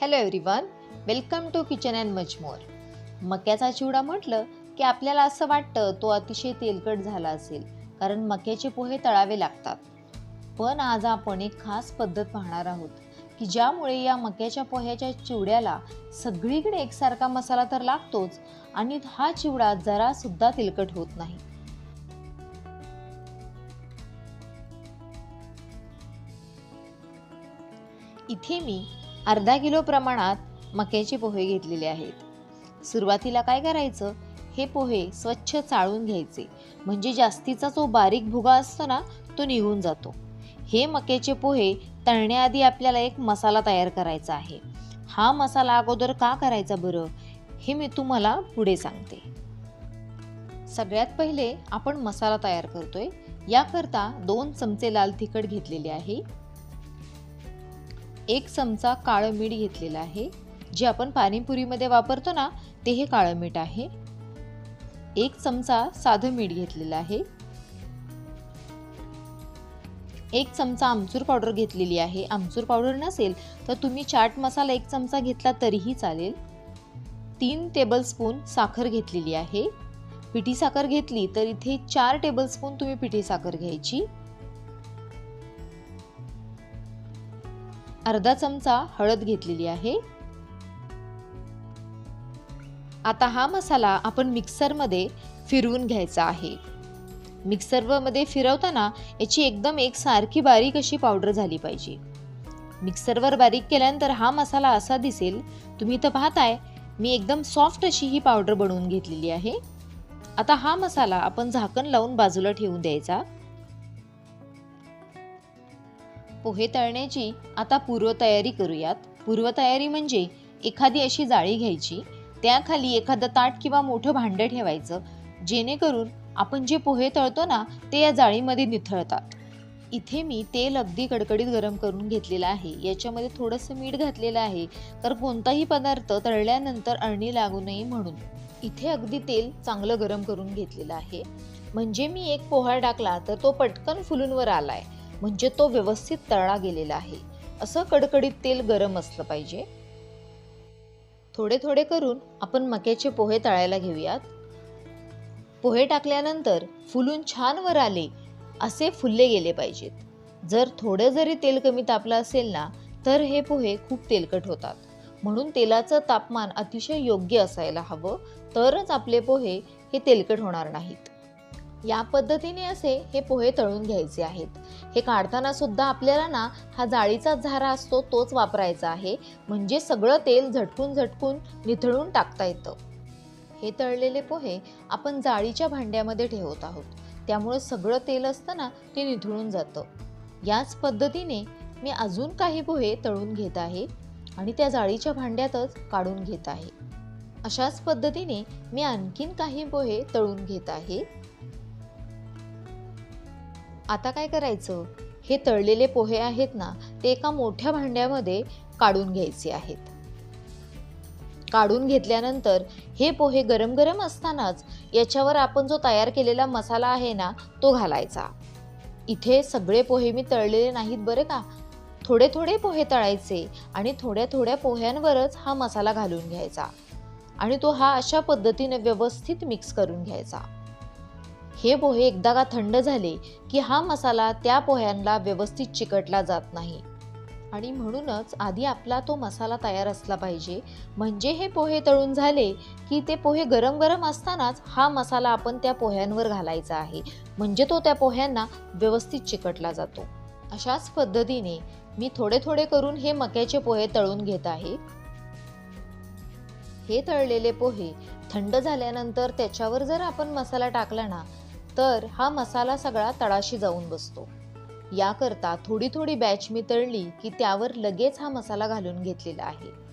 Hello everyone welcome to kitchen and much more मक्याचा चिवडा म्हटलं की आपल्याला असं वाटतं तो अतिशय तेलकट झाला असेल कारण मक्याचे पोहे तळावे लागतात. पण आज आपण एक खास पद्धत पाहणार आहोत की ज्यामुळे या मक्याच्या पोह्याच्या चिवड्याला सगळीकडे एकसारखा मसाला तर लागतोच आणि हा चिवडा जरासुद्धा तेलकट होत नाही. इथे मी अर्धा किलो प्रमाणात मक्याचे पोहे घेतलेले आहेत. सुरुवातीला काय करायचं? हे पोहे स्वच्छ चाळून घ्यायचे. म्हणजे जास्तीचा जो बारीक भुगा असतो ना तो निघून जातो. हे मक्याचे पोहे तळण्याआधी आपल्याला एक मसाला तयार करायचा आहे. हा मसाला अगोदर का करायचा बरं? हे मी तुम्हाला पुढे सांगते. सगळ्यात पहिले आपण मसाला तयार करतोय. याकरता दोन चमचे लाल तिखट घेतलेले आहे. एक चमचा काळं मीठ घेतलेलं आहे. जे आपण पाणीपुरीमध्ये वापरतो ना ते हे काळं मीठ आहे. एक चमचा साधं मीठ घेतलेलं आहे. एक चमचा आमचूर पावडर घेतलेली आहे. आमचूर पावडर नसेल तर तुम्ही चाट मसाला एक चमचा घेतला तरीही चालेल. तीन टेबलस्पून साखर घेतलेली आहे. पिठी साखर घेतली तर इथे चार टेबलस्पून तुम्ही पिठी साखर घ्यायची. अर्धा चमचा हळद घेतलेली आहे. आता हा मसाला आपण मिक्सरमध्ये फिरवून घ्यायचा आहे. मिक्सरमध्ये फिरवताना याची एकदम एकसारखी बारीक अशी पावडर झाली पाहिजे. मिक्सरवर बारीक केल्यानंतर हा मसाला असा दिसेल तुम्ही तर पाहताय मी एकदम सॉफ्ट अशी ही पावडर बनवून घेतलेली आहे. आता हा मसाला आपण झाकण लावून बाजूला ठेवून द्यायचा. पोहे तळण्याची आता पूर्वतयारी करूयात. पूर्वतयारी म्हणजे एखादी अशी जाळी घ्यायची त्याखाली एखादं ताट किंवा मोठं भांडं ठेवायचं जेणेकरून आपण जे पोहे तळतो ना ते या जाळीमध्ये निथळतात. इथे मी तेल अगदी कडकडीत गरम करून घेतलेलं आहे. याच्यामध्ये थोडंसं मीठ घातलेलं आहे. तर कोणताही पदार्थ तळल्यानंतर अळणी लागू नये म्हणून. इथे अगदी तेल चांगलं गरम करून घेतलेलं आहे. म्हणजे मी एक पोहा टाकला तर तो पटकन फुलून वर आलाय. म्हणजे तो व्यवस्थित तळला गेलेला आहे. असं कडकडीत तेल गरम असलं पाहिजे. थोडे थोडे करून आपण मक्याचे पोहे तळायला घेऊयात. पोहे टाकल्यानंतर फुलून छान वर आले असे फुलले गेले पाहिजेत. जर थोडं जरी तेल कमी तापलं असेल ना तर हे पोहे खूप तेलकट होतात. म्हणून तेलाचं तापमान अतिशय योग्य असायला हवं तरच आपले पोहे हे तेलकट होणार नाहीत. या पद्धतीने असे हे पोहे तळून घ्यायचे आहेत. हे काढताना सुद्धा आपल्याला ना हा जाळीचा झारा असतो तोच वापरायचा आहे. म्हणजे सगळं तेल झटकून झटकून निथळून टाकता येतं. हे तळलेले पोहे आपण जाळीच्या भांड्यामध्ये ठेवत आहोत. त्यामुळे सगळं तेल असतं ना ते निथळून जातं. याच पद्धतीने मी अजून काही पोहे तळून घेत आहे आणि त्या जाळीच्या भांड्यातच काढून घेत आहे. अशाच पद्धतीने मी आणखीन काही पोहे तळून घेत आहे. आता काय करायचं? हे तळलेले पोहे आहेत ना ते एका मोठ्या भांड्यामध्ये काढून घ्यायचे आहेत. काढून घेतल्यानंतर हे पोहे गरम गरम असतानाच याच्यावर आपण जो तयार केलेला मसाला आहे ना तो घालायचा. इथे सगळे पोहे मी तळलेले नाहीत बरं का? थोडे थोडे पोहे तळायचे आणि थोड्या थोड्या पोह्यांवरच हा मसाला घालून घ्यायचा. आणि तो हा अशा पद्धतीने व्यवस्थित मिक्स करून घ्यायचा. हे पोहे एकदा का थंड झाले की हा मसाला त्या पोह्यांना व्यवस्थित चिकटला जात नाही. आणि म्हणूनच आधी आपला तो मसाला तयार असला पाहिजे. म्हणजे हे पोहे तळून झाले की ते पोहे गरम गरम असतानाच हा मसाला आपण त्या पोह्यांवर घालायचा आहे. म्हणजे तो त्या पोह्यांना व्यवस्थित चिकटला जातो. अशाच पद्धतीने मी थोडे थोडे करून हे मक्याचे पोहे तळून घेत आहे. हे तळलेले पोहे थंड झाल्यानंतर त्याच्यावर जर आपण मसाला टाकला ना तर हा मसाला सगळा तळाशी जाऊन बसतो. याकरता थोडी थोडी बॅच मी तळली की त्यावर लगेच हा मसाला घालून घेतलेला आहे.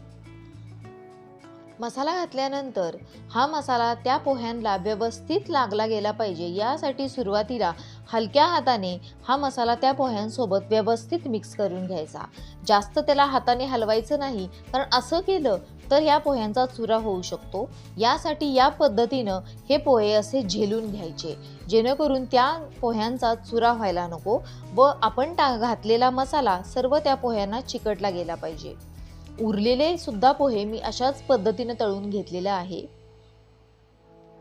मसाला घातल्यानंतर हा मसाला त्या पोह्यांना व्यवस्थित लागला गेला पाहिजे. यासाठी सुरुवातीला हलक्या हाताने हा मसाला त्या पोह्यांसोबत व्यवस्थित मिक्स करून घ्यायचा. जास्त त्याला हाताने हलवायचं नाही कारण असं केलं तर या पोह्यांचा चुरा होऊ शकतो. यासाठी या पद्धतीनं हे पोहे असे झेलून घ्यायचे. जेणेकरून त्या पोह्यांचा चुरा व्हायला नको व आपण टा घातलेला मसाला सर्व त्या पोह्यांना चिकटला गेला पाहिजे. उरलेले सुद्धा पोहे मी अशाच पद्धतीने तळून घेतलेले आहे.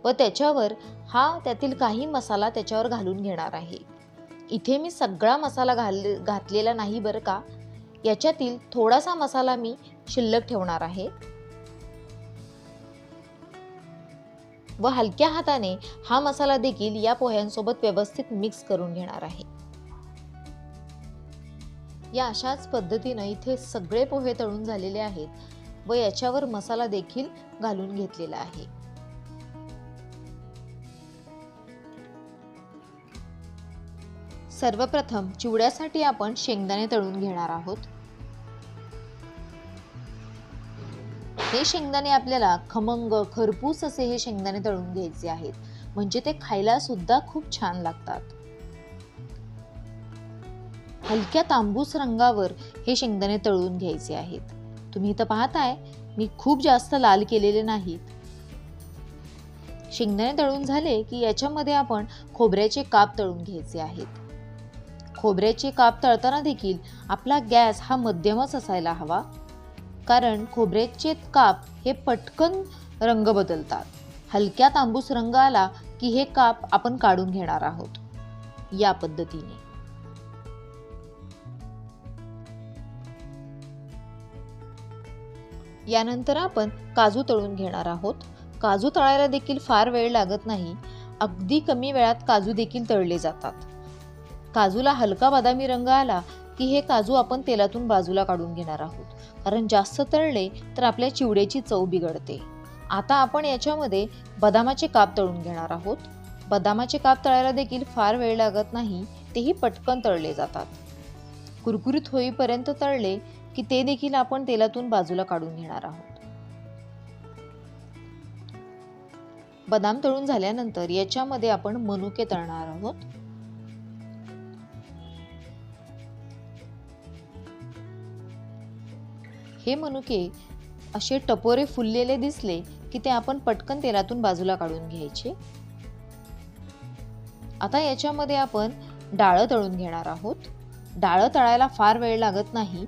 व त्याच्यावर हा त्यातील काही मसाला त्याच्यावर घालून घेणार आहे. इथे मी सगळा मसाला घाल घातलेला नाही बरं का? याच्यातील थोडासा मसाला मी शिल्लक ठेवणार आहे. व हलक्या हाताने हा मसाला देखील या पोह्यांसोबत व्यवस्थित मिक्स करून घेणार आहे. या अशाच पद्धतीनं इथे सगळे पोहे तळून झालेले आहेत व याच्यावर मसाला देखील घालून घेतलेला आहे. सर्वप्रथम चिवड्यासाठी आपण शेंगदाणे तळून घेणार आहोत. हे शेंगदाणे आपल्याला खमंग खरपूस असे हे शेंगदाणे तळून घ्यायचे आहेत. म्हणजे ते खायला सुद्धा खूप छान लागतात. हलक्या तांबूस रंगावर हे शेंगदाणे तळून घ्यायचे आहेत. तुम्ही इथं पाहताय मी खूप जास्त लाल केलेले नाहीत शेंगदाणे तळून झाले की याच्यामध्ये आपण खोबऱ्याचे काप तळून घ्यायचे आहेत. खोबऱ्याचे काप तळताना देखील आपला गॅस हा मध्यमच असायला हवा. कारण खोबऱ्याचे काप हे पटकन रंग बदलतात. हलक्या तांबूस रंग आला की हे काप आपण काढून घेणार आहोत. या पद्धतीने. यानंतर आपण काजू तळून घेणार आहोत. काजू तळायला देखील फार वेळ लागत नाही. अगदी कमी वेळात काजू देखील तळले जातात. काजूला हलका बदामी रंग आला की हे काजू आपण तेलातून बाजूला काढून घेणार आहोत. कारण जास्त तळले तर आपल्या चिवड्याची चव बिघडते. आता आपण याच्यामध्ये बदामाचे काप तळून घेणार आहोत. बदामाचे काप तळायला देखील फार वेळ लागत नाही तेही पटकन तळले जातात. कुरकुरीत होईपर्यंत तळले की ते देखील आपण तेलातून बाजूला काढून घेणार आहोत. बदाम तळून झाल्यानंतर याच्यामध्ये आपण मनुके तळणार आहोत. हे मनुके असे टपोरे फुललेले दिसले की ते आपण पटकन तेलातून बाजूला काढून घ्यायचे. आता याच्यामध्ये आपण डाळं तळून घेणार आहोत. डाळं तळायला फार वेळ लागत नाही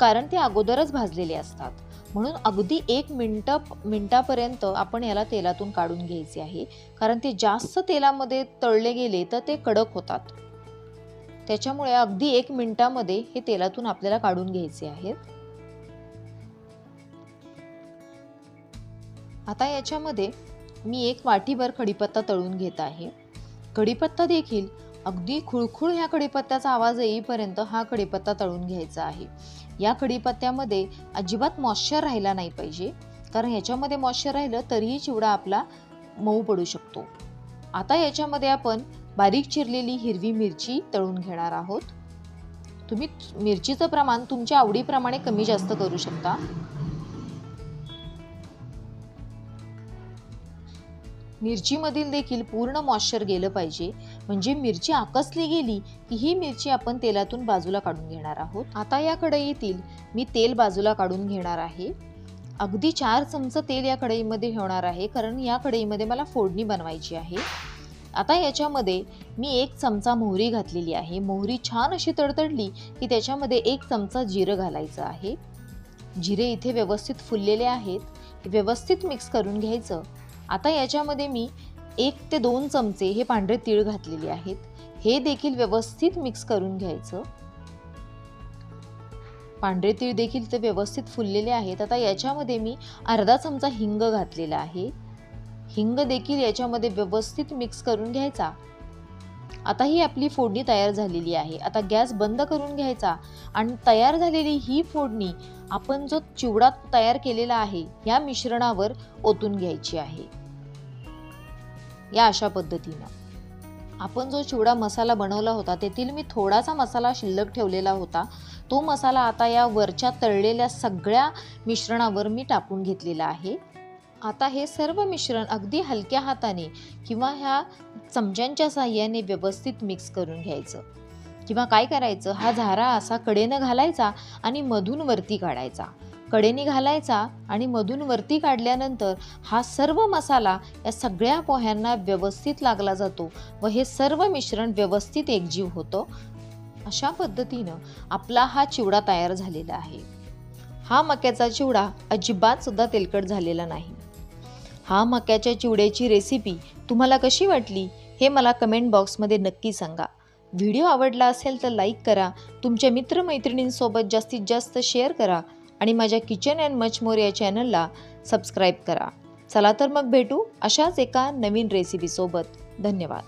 कारण ते अगोदरच भाजलेले असतात. म्हणून अगदी एक मिनटं मिनटापर्यंत आपण याला तेलातून काढून घ्यायचे आहे. कारण ते जास्त तेलामध्ये तळले गेले तर ते कडक होतात. त्याच्यामुळे अगदी एक मिनटामध्ये हे तेलातून आपल्याला काढून घ्यायचे आहेत. आता याच्यामध्ये मी एक वाटीभर कढीपत्ता तळून घेत आहे. कढीपत्ता देखील अगदी खुळखुळ ह्या कढीपत्त्याचा आवाज येईपर्यंत हा कढीपत्ता तळून घ्यायचा आहे. या कढीपत्त्यामध्ये अजिबात मॉइश्चर राहिला नाही पाहिजे. कारण याच्यामध्ये मॉइश्चर राहिलं तरीही चिवडा आपला मऊ पडू शकतो. आता याच्यामध्ये आपण बारीक चिरलेली हिरवी मिरची तळून घेणार आहोत. तुम्ही मिरचीचं प्रमाण तुमच्या आवडीप्रमाणे कमी जास्त करू शकता. मिरचीमधील देखील पूर्ण मॉइश्चर गेलं पाहिजे. म्हणजे मिरची आकसली गेली की ही मिरची आपण तेलातून बाजूला काढून घेणार आहोत. आता या कढईतील मी तेल बाजूला काढून घेणार आहे. अगदी चार चमच तेल या कढईमध्ये होणार आहे कारण या कढईमध्ये मला फोडणी बनवायची आहे. आता याच्यामध्ये मी एक चमचा मोहरी घातलेली आहे. मोहरी छान अशी तडतडली की त्याच्यामध्ये एक चमचा जिरं घालायचं आहे. जिरे इथे व्यवस्थित फुललेले आहेत. व्यवस्थित मिक्स करून घ्यायचं. आता याच्यामध्ये मी एक ते दोन चमचे हे पांढरे तीळ घातलेले आहेत. हे देखील व्यवस्थित मिक्स करून घ्यायचं. पांढरे तीळ देखील ते व्यवस्थित फुललेले आहेत. आता याच्यामध्ये मी अर्धा चमचा हिंग घातलेला आहे. हिंग देखील याच्यामध्ये व्यवस्थित मिक्स करून घ्यायचा. आता ही आपली फोडणी तयार झालेली आहे. आता गॅस बंद करून घ्यायचा. आणि तयार झालेली ही फोडणी आपण जो चिवडा तयार केलेला आहे या मिश्रणावर ओतून घ्यायची आहे. या अशा पद्धतीनं. आपण जो चिवडा मसाला बनवला होता तेथील मी थोडासा मसाला शिल्लक ठेवलेला होता. तो मसाला आता या वरच्या तळलेल्या सगळ्या मिश्रणावर मी टाकून घेतलेला आहे. आता हे सर्व मिश्रण अगदी हलक्या हाताने किंवा ह्या चमच्यांच्या साह्याने व्यवस्थित मिक्स करून घ्यायचं. किंवा काय करायचं? हा झारा असा कडेनं घालायचा आणि मधून वरती काढायचा. कडेने घालायचा आणि मधून वरती काढल्यानंतर हा सर्व मसाला या सगळ्या पोह्यांना व्यवस्थित लागला जातो व हे सर्व मिश्रण व्यवस्थित एकजीव होतं. अशा पद्धतीनं आपला हा चिवडा तयार झालेला आहे. हा मक्याचा चिवडा अजिबात सुद्धा तेलकट झालेला नाही. हा मक्याच्या चिवड्याची रेसिपी तुम्हाला कशी वाटली हे मला कमेंट बॉक्समध्ये नक्की सांगा. व्हिडिओ आवडला असेल तर लाईक करा. तुमच्या मित्रमैत्रिणींसोबत जास्तीत जास्त शेअर करा. आणि माझ्या किचन अँड मच मोर या चॅनलला सबस्क्राईब करा. चला तर मग भेटू अशाच एका नवीन रेसिपीसोबत धन्यवाद.